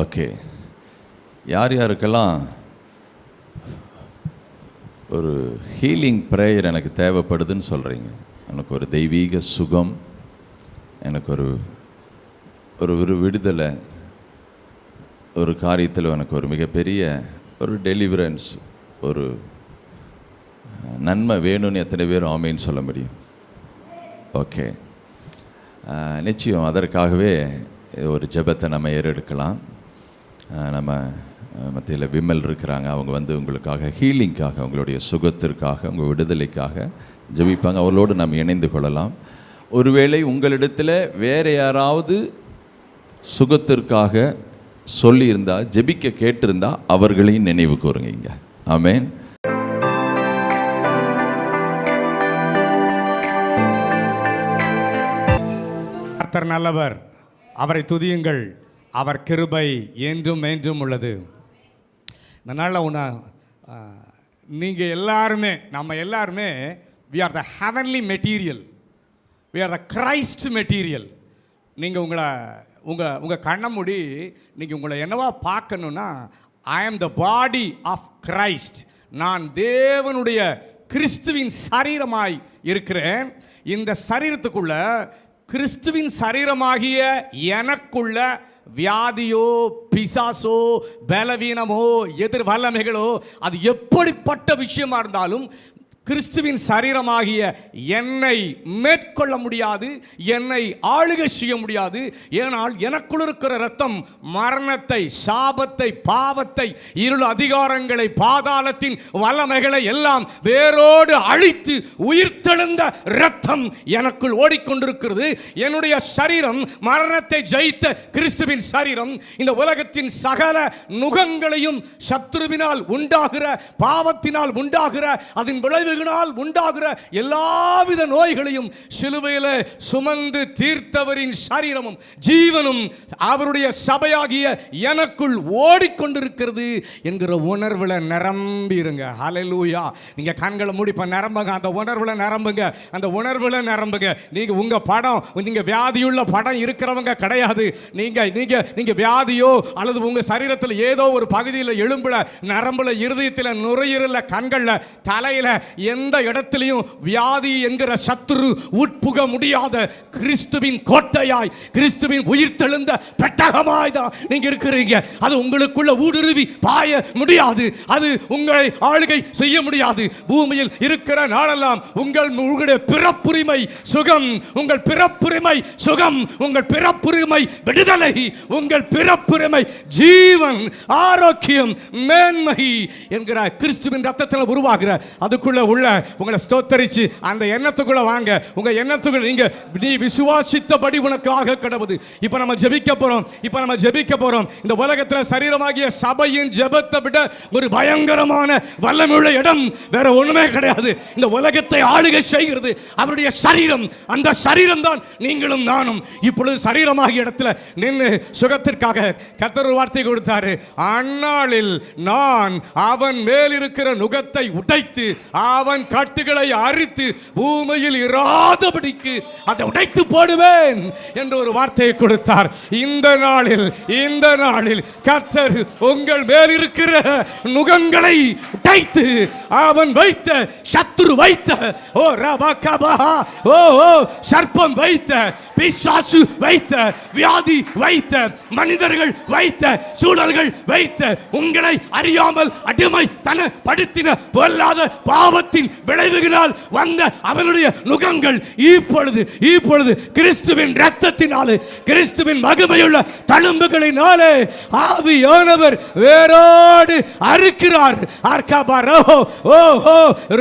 Okay யார் யாருக்கெல்லாம் ஒரு ஹீலிங் ப்ரேயர் எனக்கு தேவைப்படுதுன்னு சொல்கிறீங்க எனக்கு ஒரு தெய்வீக சுகம் எனக்கு ஒரு ஒரு ஒரு விடுதலை ஒரு காரியத்தில் எனக்கு ஒரு மிகப்பெரிய ஒரு டெலிவரன்ஸ் ஒரு நன்மை வேணும்னு எத்தனை பேர் ஆமைன்னு சொல்ல முடியும்? ஓகே நிச்சயம் அதற்காகவே ஒரு ஜெபத்தை நம்ம ஏறெடுக்கலாம். நம்ம மத்தியில் விமல் இருக்கிறாங்க. அவங்க வந்து உங்களுக்காக ஹீலிங்காக உங்களுடைய சுகத்திற்காக உங்கள் விடுதலைக்காக ஜெபிப்பாங்க. அவர்களோடு நாம் இணைந்து கொள்ளலாம். ஒருவேளை உங்களிடத்தில் வேறு யாராவது சுகத்திற்காக சொல்லியிருந்தா ஜெபிக்க கேட்டிருந்தா அவர்களையும் நினைவு கூறுங்க இங்கே. ஆமேன். கர்த்தர் நல்லவர். அவரை துதியுங்கள். அவர் கிருபை என்றும் என்றும் உள்ளது. நல்ல உன்னை நீங்கள் எல்லாருமே நம்ம எல்லாருமே we are the heavenly material we are the Christ material நீங்கள் உங்களை உங்கள் உங்கள் கண்ணை மூடி நீங்கள் உங்களை என்னவா பார்க்கணுன்னா ஐ ஆம் த பாடி ஆஃப் கிரைஸ்ட் நான் தேவனுடைய கிறிஸ்துவின் சரீரமாய் இருக்கிறேன். இந்த சரீரத்துக்குள்ள கிறிஸ்துவின் சரீரமாகிய எனக்குள்ள வியாதியோ பிசாசோ பலவீனமோ எதிர் வல்லமைகளோ அது எப்படிப்பட்ட விஷயமா இருந்தாலும் கிறிஸ்துவின் சரீரமாகிய என்னை மேற்கொள்ள முடியாது என்னை ஆளுகை செய்ய முடியாது. ஏனால் எனக்குள் இருக்கிற ரத்தம் மரணத்தை சாபத்தை பாவத்தை இருள் அதிகாரங்களை பாதாளத்தின் வல்லமைகளை எல்லாம் வேரோடு அழித்து உயிர்த்தெழுந்த ரத்தம் எனக்குள் ஓடிக்கொண்டிருக்கிறது. என்னுடைய சரீரம் மரணத்தை ஜெயித்த கிறிஸ்துவின் சரீரம் இந்த உலகத்தின் சகல நுகங்களையும் சத்ருவினால் உண்டாகிற பாவத்தினால் உண்டாகிற அதன் விளைவுகளால் உண்டாகிற எல்லாவித நோய்களையும் சிலுவையில் சுமந்து தீர்த்தவரின் சரீரமும் ஜீவனும் அவருடைய சபையாகிய எனக்குள் ஓடிக்கொண்டிருக்கிறது என்கிற உணர்வில் நிரம்பி அலலூயா நீங்கள் நீங்க கண்களை முடிப்ப நிரம்புங்க. அந்த உணர்வுல நிரம்புங்க. அந்த உணர்வில் நிரம்புங்க. நீங்க உங்க படம் நீங்க வியாதியுள்ள படம் இருக்கிறவங்க கிடையாது. நீங்க நீங்க நீங்க வியாதியோ அல்லது உங்க சரீரத்தில் ஏதோ ஒரு பகுதியில் எலும்பில் நரம்புல இருதயத்தில் நுரையீரல கண்கள்ல தலையில எந்த இடத்திலையும் வியாதி என்கிற சத்துரு உட்புக முடியாத கிறிஸ்துவின் கோட்டையாய் கிறிஸ்துவின் உயிர்த்தெழுந்த பெட்டகமாய் தான் நீங்க இருக்கிறீங்க. அது உங்களுக்குள்ள ஊடுருவி பாய முடியாது. அது உங்களை ஆளுகை செய்ய முடியாது. பூமியில் இருக்கிற நாளெல்லாம் உங்கள் உங்களுடைய பிறப்புரிமை சுகம் உங்கள் பிறப்புரிமை சுகம் உங்கள் பிறப்புரிமை விடுதலை உங்கள் பிறப்புரிமை ஜீவன் ஆரோக்கியம் மேன்மை என்கிற கிறிஸ்துவின் ரத்தத்தில் உருவாகிற அதுக்குள்ள உள்ள உங்களை ஸ்தோத்தரிச்சு அந்த எண்ணத்துக்குள்ள வாங்க. உங்க எண்ணத்துக்குள்ள நீங்க நீ விசுவாசித்தபடி உனக்கு ஆக இப்போ நம்ம ஜெபிக்க போறோம். இப்போ நம்ம ஜெபிக்க போறோம். இந்த உலகத்தில் சரீரமாகிய சபையின் ஜெபத்தை விட ஒரு பயங்கரமான வல்லமையுள்ள இடம் வேற ஒண்ணுமே கிடையாது. இந்த உலகத்தை ஆளுகை செய்கிறது அவருடைய சரீரம். அந்த சரீரம் தான் நீங்களும் நானும். இப்பொழுது சரீரமாகிய இடத்துல நின்று சுகத்திற்காக கத்தர் வார்த்தை கொடுத்தாரு. அந்நாளில் நான் அவன் மேல் இருக்கிற நுகத்தை உடைத்து அவன் கட்டுகளை அரித்து பூமியில் இராதபடிக்கு அதை உடைத்து போடுவேன் என்று ஒரு வார்த்தையை கொடுத்தார். இந்த நாளில் இந்த நாளில் கர்த்தர் உங்கள் மேல் இருக்கிற நுகங்களை உடைத்து அவன் வைத்த சத்துரு வைத்த ஓ ரபா கபா ஓ ஓ சர்ப்பம் வைத்த பிசாசு வைத்த வியாதி வைத்த மனிதர்கள் வைத்த சூழல்கள் வைத்த உங்களை அறியாமல் அடிமை தன படுத்தின பொல்லாத பாவத்தின் விளைவுகளால் வந்த அவனுடைய நுகங்கள் இப்பொழுது இப்பொழுது கிறிஸ்துவின் ரத்தத்தினாலே கிறிஸ்துவின் மகிமையுள்ள தழும்புகளினாலே ஆவியானவர் வேரோடு அறுக்கிறார். அர்க்கபரோ ஓ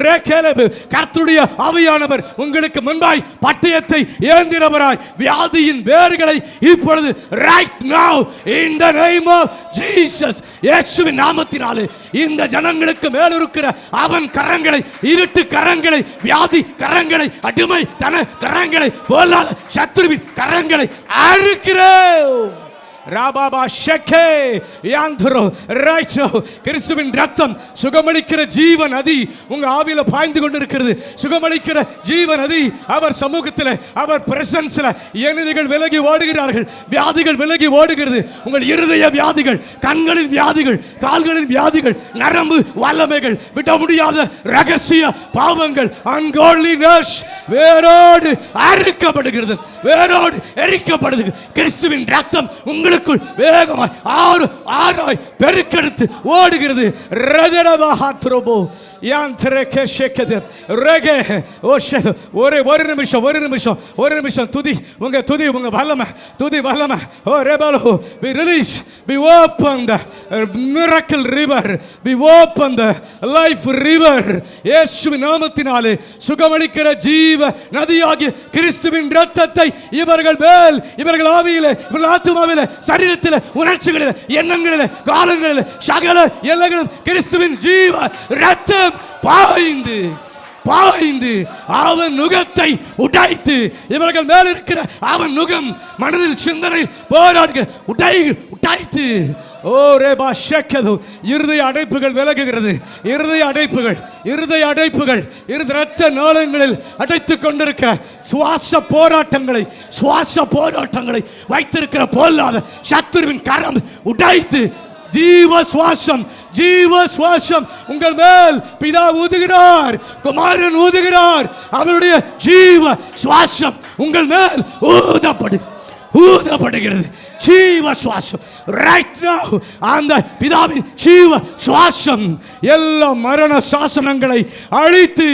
ரேக்கலபு கர்த்துடைய ஆவியானவர் உங்களுக்கு முன்பாய் பட்டயத்தை ஏந்தினவராய் வியாதியின் வேர்களை இப்பொழுது right now in the name of Jesus இயேசுவின் நாமத்தினாலே இந்த ஜனங்களுக்கு மேல் இருக்கிற அவன் கரங்களை இருட்டு கரங்களை வியாதி கரங்களை அடிமை தன கரங்களை போலாத சத்ருவின் கரங்களை அறுக்கிறோம். ராபாபா ஷெக்கே யாந்துரோ ரைட்டோ கிறிஸ்துவின் ரத்தம் சுகமளிக்கிற ஜீவ நதி உங்க ஆவியில பாய்ந்து கொண்டு இருக்கிறது சுகமளிக்கிற ஜீவ நதி அவர் சமூகத்தில் அவர் பிரசன்ஸ்ல எதிரிகள் விலகி ஓடுகிறார்கள். வியாதிகள் விலகி ஓடுகிறது. உங்கள் இருதய வியாதிகள் கண்களின் வியாதிகள் கால்களின் வியாதிகள் நரம்பு வல்லமைகள் விட முடியாத ரகசிய பாவங்கள் அன்கோலினஸ் வேரோடு அறுக்கப்படுகிறது. வேரோடு எரிக்கப்படுது கிறிஸ்துவின் ரத்தம் உங்களுக்கு உங்களுக்குள் வேகமாய் ஆறு ஆறாய் பெருக்கெடுத்து ஓடுகிறது. ரதரவாத்ரோபோ யான் திரக்கே ஷேக்கது ரேகே ஓ ஷே ஒரே ஒரு நிமிஷம் ஒரு நிமிஷம் ஒரு நிமிஷம் துதி உங்க துதி உங்க வல்லமை துதி வல்லமை. Oh ரேபாலோ we release we open the miracle river we open the life river இயேசுவின் நாமத்தினாலே சுகமளிக்கிற ஜீவ நதியாகிய கிறிஸ்துவின் இரத்தத்தை இவர்கள் மேல் இவர்கள் ஆவியிலே இவர்கள் ஆத்துமாவிலே சரீரத்தில் உணர்ச்சிகளில் எண்ணங்களில் காலங்களில் சகல எல்லைகளும் கிறிஸ்துவின் ஜீவ ரத்தம் பாய்ந்து பாய்ந்து அவன் நுகத்தை உடைத்து இவர்கள் மேல் இருக்கிற அவன் நுகம் மனதில் சிந்தனை போராடுகிற உடை உடைத்து ஓ ரேபா ஷக்கது. இருதய அடைப்புகள் விலகுகிறது. இருதய அடைப்புகள் இருதய அடைப்புகள். இருத இரத்த நாளங்களில் அடைத்துக் கொண்டிருக்கிற சுவாச போராட்டங்களை சுவாச போராட்டங்களை வைத்திருக்கிற பொல்லாத சத்துருவின் கரம் உடைத்து ஜீவ சுவாசம் ஜீவ சுவாசம் உங்கள் மேல் பிதா ஊதுகிறார் குமாரன் ஊதுகிறார். அவருடைய ஜீவ சுவாசம் உங்கள் மேல் ஊதப்படு ஊதப்படுகிறது. ஜீவ சுவாசம். ரைட் நவ அந்த பிதாவின் ஜீவ சுவாசம் எல்லா மரண சாசனங்களை அழித்து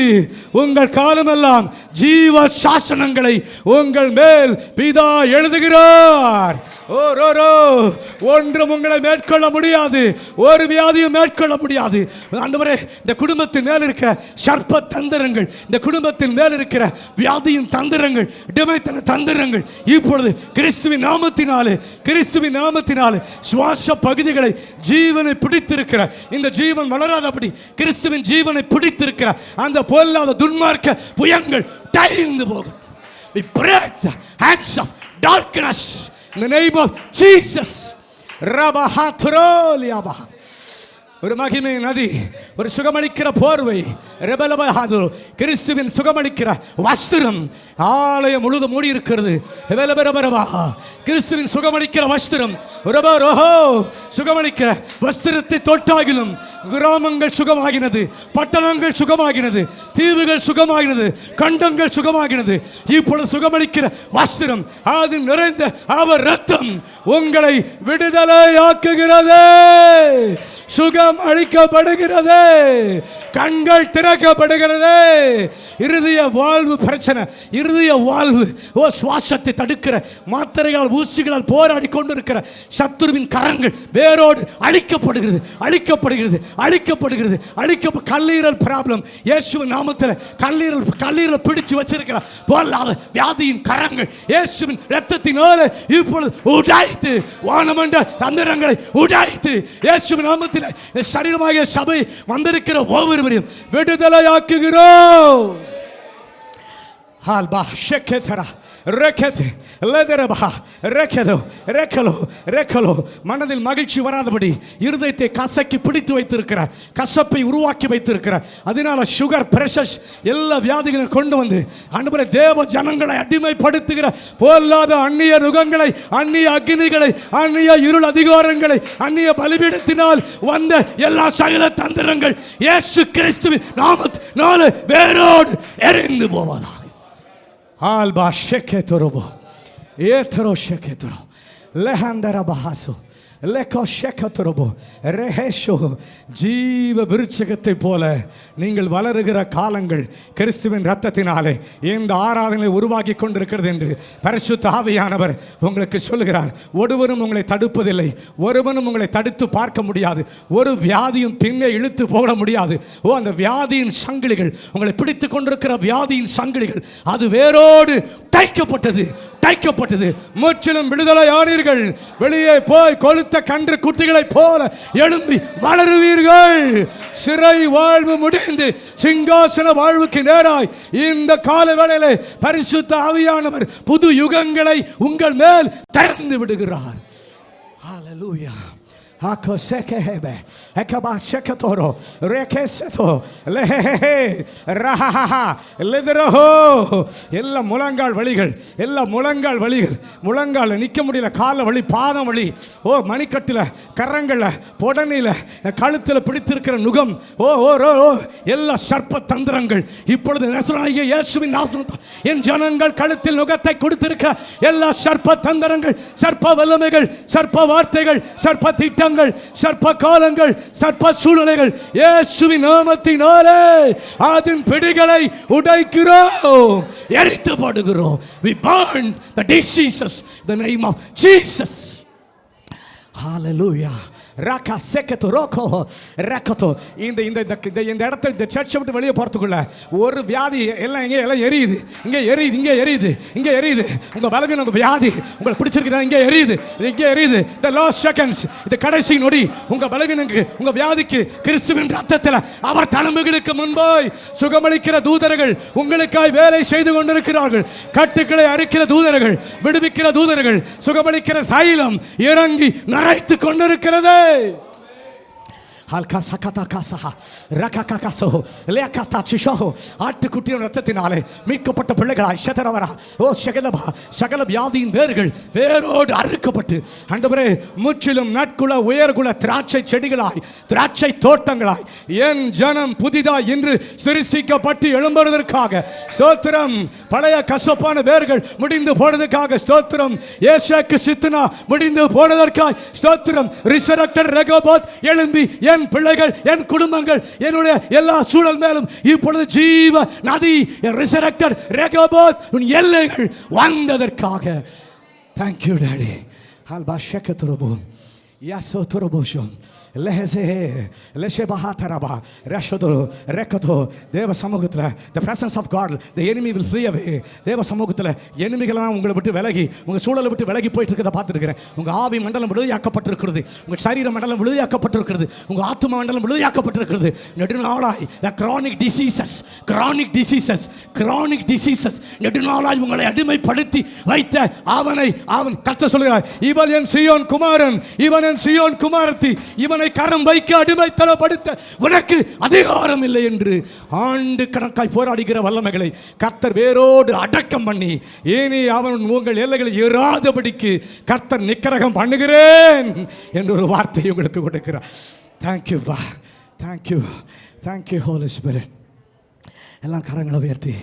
உங்கள் காலமெல்லாம் ஜீவ சாசனங்களை உங்கள் மேல் பிதா எழுதுகிறார். ஒன்றும் உங்களை மேற்கொள்ள முடியாது ஒரு வியாதியும் மேற்கொள்ள முடியாது. அந்தவரே இந்த குடும்பத்தின் மேல் இருக்கிற சர்ப்ப தந்திரங்கள் இந்த குடும்பத்தின் மேல் இருக்கிற வியாதியின் தந்திரங்கள் டிமைத்தன தந்திரங்கள் இப்பொழுது கிறிஸ்துவின் நாமத்தினாலே கிறிஸ்துவின் நாமத்தினாலே சுவாச பகுதிகளை ஜீவனை பிடித்திருக்கிற இந்த ஜீவன் வளராதபடி கிறிஸ்துவின் ஜீவனை பிடித்திருக்கிற அந்த பொல்லாத துன்மார்க்க புயங்கள் டைந்து போகும் We break the hands of darkness in the name of Jesus. Rabahatroliabaha. ஒரு மகிமை நதி ஒரு சுகமளிக்கிற போர்வை. ரெபலபஹாது கிறிஸ்துவின் சுகமளிக்கிற வஸ்திரம். ஆலயம் முழுதும் மூடி இருக்கிறது. கிறிஸ்துவின் சுகமளிக்கிற வஸ்திரம். சுகமளிக்கிற வஸ்திரத்தை தொட்டாகிலும் கிராமங்கள் சுகமாகினது பட்டணங்கள் சுகமாகினது தீவுகள் சுகமாகினது கண்டங்கள் சுகமாகினது. இப்பொழுது சுகமளிக்கிற வஸ்திரம் அது நிறைந்த அவர் ரத்தம் உங்களை விடுதலை ஆக்குகிறது சுகம் அளிக்கப்படுகிறது கண்கள் திறக்கப்படுகிறது. இருதய வாழ்வு பிரச்சனை இருதய வாழ்வு ஓ சுவாசத்தை தடுக்கிற மாத்திரைகளால் ஊசிகளால் போராடி கொண்டிருக்கிற சத்துருவின் கரங்கள் வேரோடு அழிக்கப்படுகிறது அழிக்கப்படுகிறது. அழிக்கப்படுகிறது. அழிக்க கல்லீரல் ப்ராப்ளம் இயேசுவின் நாமத்தில் கல்லீரல் கல்லீரல் பிடிச்சு வச்சிருக்கிறார் போலாத வியாதியின் கரங்கள் இயேசுவின் ரத்தத்தினால இப்பொழுது உடாய்த்து வானமண்ட தந்திரங்களை உடாய்த்து இயேசுவின் நாமத்தில் சரீரமாக சபை வந்திருக்கிற ஒவ்வொருவரையும் விடுதலையாக்குகிறோம். Halba sheketara rekete லெதரபா ரெக்கலோ ரெக்கலோ ரெக்கலோ. மனதில் மகிழ்ச்சி வராதபடி இருதயத்தை கசக்கி பிடித்து வைத்திருக்கிற கசப்பை உருவாக்கி வைத்திருக்கிற அதனால சுகர் பிரஷஸ் எல்லா வியாதிகளையும் கொண்டு வந்து அன்பரை தேவ ஜனங்களை அடிமைப்படுத்துகிற போல்லாத அந்நிய நுகங்களை அந்நிய அக்னிகளை அந்நிய இருள் அதிகாரங்களை அந்நிய பலிபீடத்தினால் வந்த எல்லா சகல தந்திரங்கள். இயேசு கிறிஸ்துவின் நாமத்தினால வேரோடு எரிந்து போவதாக. አልባ ሸኬቶሮቦ የትሮ ሸኬቶሮ ለሃንደራ ባሃሶ லெக்கோ ஷெக்கத்துரபோ ரெஹேஷோ ஜீவ விருட்சகத்தை போல நீங்கள் வளருகிற காலங்கள் கிறிஸ்துவின் ரத்தத்தினாலே இந்த ஆராதனை உருவாக்கி கொண்டிருக்கிறது என்று பரிசுத்த ஆவியானவர் உங்களுக்கு சொல்லுகிறார். ஒருவரும் உங்களை தடுப்பதில்லை. ஒருவனும் உங்களை தடுத்து பார்க்க முடியாது. ஒரு வியாதியும் பின்னே இழுத்து போட முடியாது. ஓ அந்த வியாதியின் சங்கிலிகள் உங்களை பிடித்து கொண்டிருக்கிற வியாதியின் சங்கிலிகள் அது வேரோடு தைக்கப்பட்டது தைக்கப்பட்டது முற்றிலும் விடுதலை ஆனீர்கள். வெளியே போய் கொளுத்த கன்று குட்டிகளைப் போல எழும்பி வளருவீர்கள். சிறை வாழ்வு முடிந்து சிங்காசன வாழ்வுக்கு நேராய் இந்த கால வேளையிலே பரிசுத்த ஆவியானவர் புது யுகங்களை உங்கள் மேல் திறந்து விடுகிறார். Hallelujah. Ako sekehebe, ekaba shekatoro, rekeseto, lehehe, எல்லா முழங்கால் வழிகள் எல்லா முழங்கால் வழிகள் முழங்கால் நிற்க முடியல கால வழி பாதம் வலி ஓ மணிக்கட்டில் கரங்களில் புடனில் கழுத்தில் பிடித்திருக்கிற நுகம் ஓ ஓ ஓ ஓ எல்லா சர்ப்ப தந்திரங்கள் இப்பொழுது நசராகிய இயேசுவின் என் ஜனங்கள் கழுத்தில் நுகத்தை கொடுத்திருக்க எல்லா சர்ப்ப தந்திரங்கள் சர்ப்ப வல்லமைகள் சர்ப்ப வார்த்தைகள் சர்ப்ப திட்டங்கள் சர்ப்ப காலங்கள் சர்ப்ப சூழ்நிலைகள் இயேசுவின் நாமத்தினாலே அதன் பிடிகளை உடைக்கிறோம் எரித்து போடுகிறோம் we burn the diseases in the name of Jesus. Hallelujah. ராக்கா செக்கத்து ரோக்கோ ரக்கத்தோ இந்த இந்த இந்த இந்த இந்த இடத்த இந்த சர்ச்சை விட்டு வெளியே போகிறதுக்குள்ள ஒரு வியாதி எல்லாம் இங்கே எல்லாம் எரியுது. இங்கே எரியுது இங்கே எரியுது இங்கே எரியுது. உங்கள் பலவீனம் உங்கள் வியாதி உங்களை பிடிச்சிருக்கிறா இங்கே எரியுது இது இங்கே எரியுது. இந்த லாஸ்ட் செகண்ட்ஸ் இந்த கடைசி நொடி. உங்கள் பலவீனங்களுக்கு உங்கள் வியாதிக்கு கிறிஸ்துவின் ரத்தத்தில் அவர் தலைமைகளுக்கு முன்பாய் சுகமளிக்கிற தூதர்கள் உங்களுக்காய் வேலை செய்து கொண்டிருக்கிறார்கள். கட்டுக்களை அறுக்கிற தூதர்கள் விடுவிக்கிற தூதர்கள் சுகமளிக்கிற தைலம் இறங்கி நரைத்து கொண்டிருக்கிறது. Amém! ஆட்டுக்குட்டியின் ரத்தத்தினாலே மீட்கப்பட்ட பிள்ளைகளாய் சதரவரா ஓ சகலபா சகல வியாதியின் வேர்கள் வேரோடு அறுக்கப்பட்டு முற்றிலும் நட்குல உயர்குல திராட்சை செடிகளாய் திராட்சை தோட்டங்களாய் என் ஜனம் புதிதாய் இன்று சிருஷ்டிக்கப்பட்டு எழும்புவதற்காக ஸ்தோத்திரம் பழைய கசப்பான வேர்கள் முடிந்து போனதுக்காக ஸ்தோத்திரம் ஏசாக்கு சித்துனா முடிந்து போனதற்காய் ஸ்தோத்திரம் ரிசரக்டர் ரெகோபாத் எழும்பி என் பிள்ளைகள் என் குடும்பங்கள் என்னுடைய எல்லா சூழல் மேலும் இப்பொழுது ஜீவ நதி ரிசரக்டர் ரெகோபாத் உன் எல்லைகள் வந்ததற்காக தேங்க்யூ டேடி அல்பா ஷெக்க துருபோம் யாசோ லெஹசே லெஷே ரஷதோ ரெக்கதோ தேவ சமூகத்தில் the presence of God the enemy will free away தேவ சமூகத்தில் எனிமிகள்லாம் உங்களை விட்டு விலகி உங்கள் சூழலை விட்டு விலகி போயிட்டு இருக்கிறத பார்த்துருக்கிறேன் உங்கள் ஆவி மண்டலம் விடுதியாக்கப்பட்டிருக்கிறது உங்கள் சரீர மண்டலம் விடுதியாக்கப்பட்டிருக்கிறது உங்கள் ஆத்ம மண்டலம் விடுதியாக்கப்பட்டிருக்கிறது நெடுநாளாய் the chronic diseases chronic diseases chronic diseases நெடுநாளாய் உங்களை அடிமைப்படுத்தி வைத்த அவனை அவன் கத்த சொல்கிறார் இவன் என் சியோன் குமாரன். இவன் என் சியோன் குமாரத்தி இவனை கரம் வைக்க அடிமைத்தனப்படுத்த உனக்கு அதிகாரம் இல்லை என்று ஆண்டு கணக்காய் போராடுகிற வல்லமைகளை கர்த்தர் வேரோடு அடக்கம் பண்ணி ஏனி அவன் உங்கள் எல்லைகளை ஏறாதபடிக்கு கர்த்தர் நிக்கரகம் பண்ணுகிறேன் என்ற ஒரு வார்த்தை உங்களுக்கு கொடுக்கிறார். தேங்க்யூ பா. தேங்க்யூ தேங்க்யூ ஹோலி ஸ்பிரிட் எல்லாம் கரங்களை உயர்த்தி.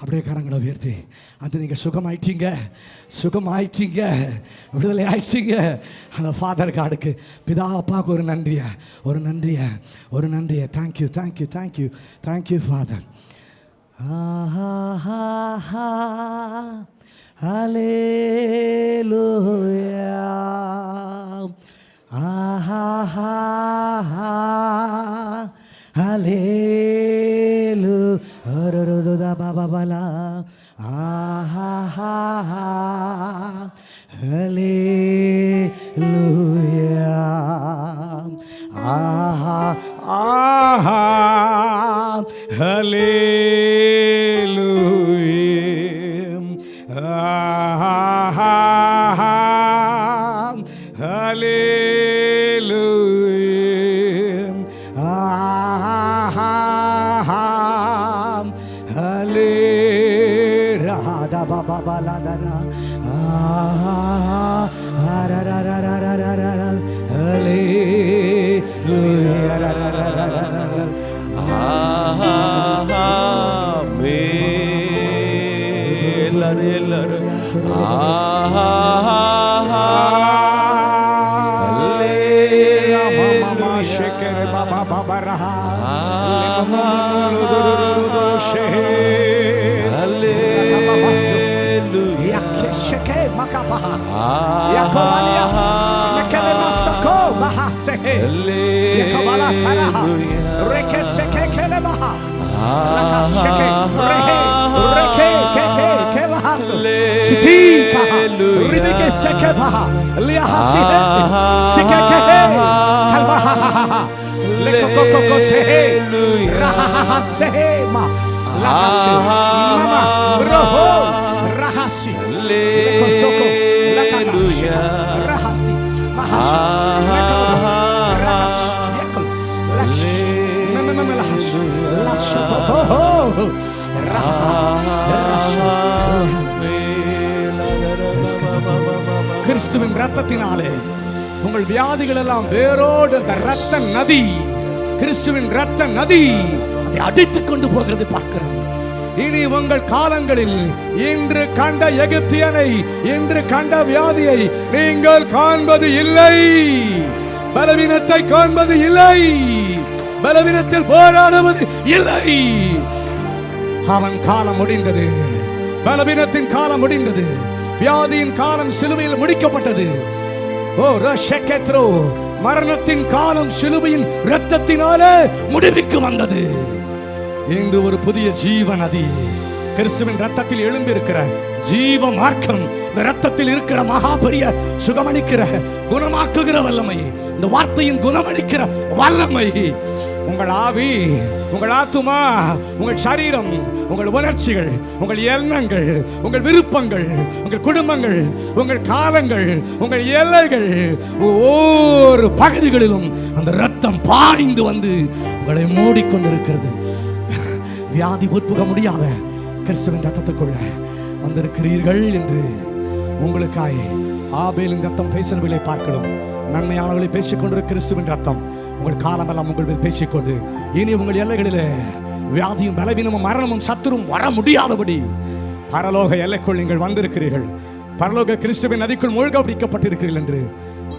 அப்படியே கரங்களை உயர்த்தி அது நீங்கள் சுகமாயிட்டீங்க. சுகமாயிட்டீங்க. விடுதலை ஆயிட்டீங்க. அந்த ஃபாதர் கார்டுக்கு பிதா அப்பாவுக்கு ஒரு நன்றியை. ஒரு நன்றியை. ஒரு நன்றியை. Thank you thank you thank you thank you father Hallelujah. da ba ba ba la. Ah ha ha ha. Hallelujah. Ah ha ah ha. Hallelujah. Ah ha ha ha. Hallelujah. Ah ba ba ba la da da. Ah, ah, ra ra ra ra ra ra ra ra. Hallelujah. Ra ra ra ra ra ra ra. Ah, me la re la ra. Ah. Yakesheke makapaha. Ah. Yakomania. Mekele masako baha sehe. Yakobala karaha. Rekesheke kele baha. Lakasheke rehe. Reke keke kelahasu. Siti kaha. Ribike seke baha. Liahasi he. Sike kehe. Kalbaha. Lekokoko sehe. Rahaha sehe ma. Lakase. Ah. Mama. Roho. கிறிஸ்துவின் ரத்தத்தினாலே உங்கள் வியாதிகள் எல்லாம் வேரோடு அந்த ரத்த நதி கிறிஸ்துவின் ரத்த நதி அதை அடித்துக் கொண்டு போகிறது பார்க்கிறோம். இனி உங்கள் காலங்களில் இன்று கண்ட எகிப்தியனை இன்று கண்ட வியாதியை நீங்கள் காண்பது இல்லை. பலவீனத்தை காண்பது இல்லை. பலவீனத்தில் போராடுவது இல்லை. அவன் காலம் முடிந்தது. பலவீனத்தின் காலம் முடிந்தது. வியாதியின் காலம் சிலுவையில் முடிக்கப்பட்டது. ஓ ரஷெக்கெத்ரோ மரணத்தின் காலம் சிலுவையின் இரத்தத்தினாலே முடிவுக்கு வந்தது. இங்கு ஒரு புதிய ஜீவ நதி கிறிஸ்துவின் ரத்தத்தில் எழும்பியிருக்கிற ஜீவ மார்க்கம் இந்த ரத்தத்தில் இருக்கிற மகா பெரிய சுகமளிக்கிற குணமாக்குகிற வல்லமை இந்த வார்த்தையின் குணமளிக்கிற வல்லமை. உங்கள் ஆவி உங்கள் ஆத்துமா உங்கள் சரீரம் உங்கள் உணர்ச்சிகள் உங்கள் எண்ணங்கள் உங்கள் விருப்பங்கள் உங்கள் குடும்பங்கள் உங்கள் காலங்கள் உங்கள் எல்லைகள் ஒவ்வொரு பகுதிகளிலும் அந்த ரத்தம் பாய்ந்து வந்து உங்களை மூடிக்கொண்டிருக்கிறது. வியாதி உட்புக முடியாத கிறிஸ்துவின் ரத்தத்துக்குள்ள வந்திருக்கிறீர்கள் என்று உங்களுக்காய் ஆபேலின் ரத்தம் பேசினவர்களை பார்க்கணும். நன்மையானவர்களை பேசிக்கொண்டு கிறிஸ்துவின் ரத்தம் உங்கள் காலமெல்லாம் உங்கள் மேல் பேசிக்கொண்டு இனி உங்கள் எல்லைகளிலே வியாதியும் பலவீனமும் மரணமும் சத்துரும் வர முடியாதபடி பரலோக எல்லைக்குள் நீங்கள் வந்திருக்கிறீர்கள். பரலோக கிறிஸ்துவின் நதிக்குள் மூழ்க பிடிக்கப்பட்டிருக்கிறீர்கள் என்று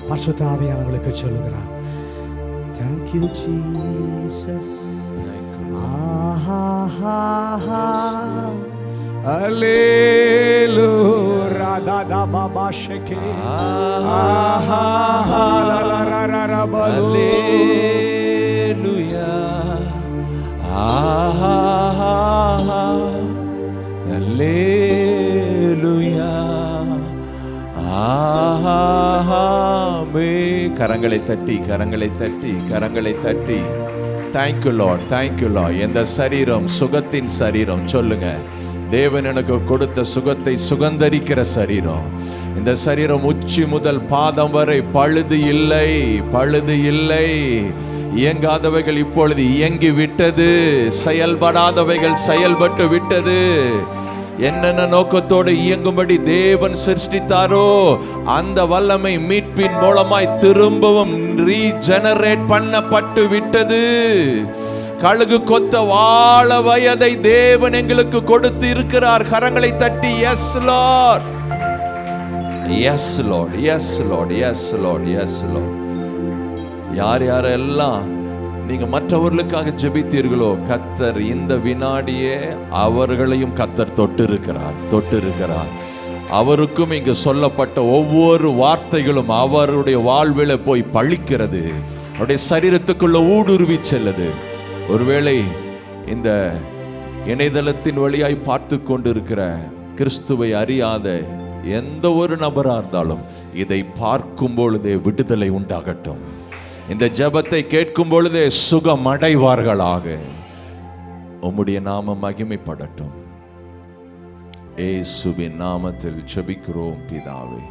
பரிசுத்தாவியானவர்களுக்கு சொல்லுகிறார். Thank you Jesus Alleluia, da da baba sheke. Alleluia. Ah, Alleluia. ஆமே கரங்களை தட்டி கரங்களை தட்டி கரங்களை தட்டி. தேங்க்யூ லார்ட் தேங்க்யூ லார்ட் எந்த சரீரம் சுகத்தின் சரீரம் சொல்லுங்க. தேவன் எனக்கு கொடுத்த சுகத்தை சுகந்தரிக்கிற சரீரம். இந்த சரீரம் உச்சி முதல் பாதம் வரை பழுது இல்லை பழுது இல்லை. இயங்காதவைகள் இப்பொழுது இயங்கி விட்டது செயல்படாதவைகள் செயல்பட்டு விட்டது. என்னென்ன நோக்கத்தோடு இயங்கும்படி தேவன் சிருஷ்டித்தாரோ அந்த வல்லமை மீட்பின் மூலமாய் திரும்பவும் ரீஜெனரேட் பண்ணப்பட்டு விட்டது. கழுகு கொத்த வாழ வயதை தேவன் எங்களுக்கு கொடுத்து இருக்கிறார். கரங்களை தட்டி yes Lord yes Lord yes Lord yes Lord yes Lord யார் யாரெல்லாம் நீங்க மற்றவர்களுக்காக ஜெபித்தீர்களோ கத்தர் இந்த வினாடியே அவர்களையும் கத்தர் தொட்டு இருக்கிறார் தொட்டு இருக்கிறார் அவருக்கும் இங்கு சொல்லப்பட்ட ஒவ்வொரு வார்த்தைகளும் அவருடைய வாழ்வில் போய் பழிக்கிறது. அவருடைய சரீரத்துக்குள்ள ஊடுருவி செல்லுது. ஒருவேளை இந்த இணையதளத்தின் வழியாய் பார்த்து கொண்டிருக்கிற கிறிஸ்துவை அறியாத எந்த ஒரு நபரா இருந்தாலும் இதை பார்க்கும் பொழுதே விடுதலை உண்டாகட்டும். இந்த ஜெபத்தை கேட்கும் பொழுதே சுகம் அடைவார்களாக உம்முடைய நாம மகிமைப்படட்டும். ஏசுவின் நாமத்தில் ஜபிக்கிறோம் பிதாவே.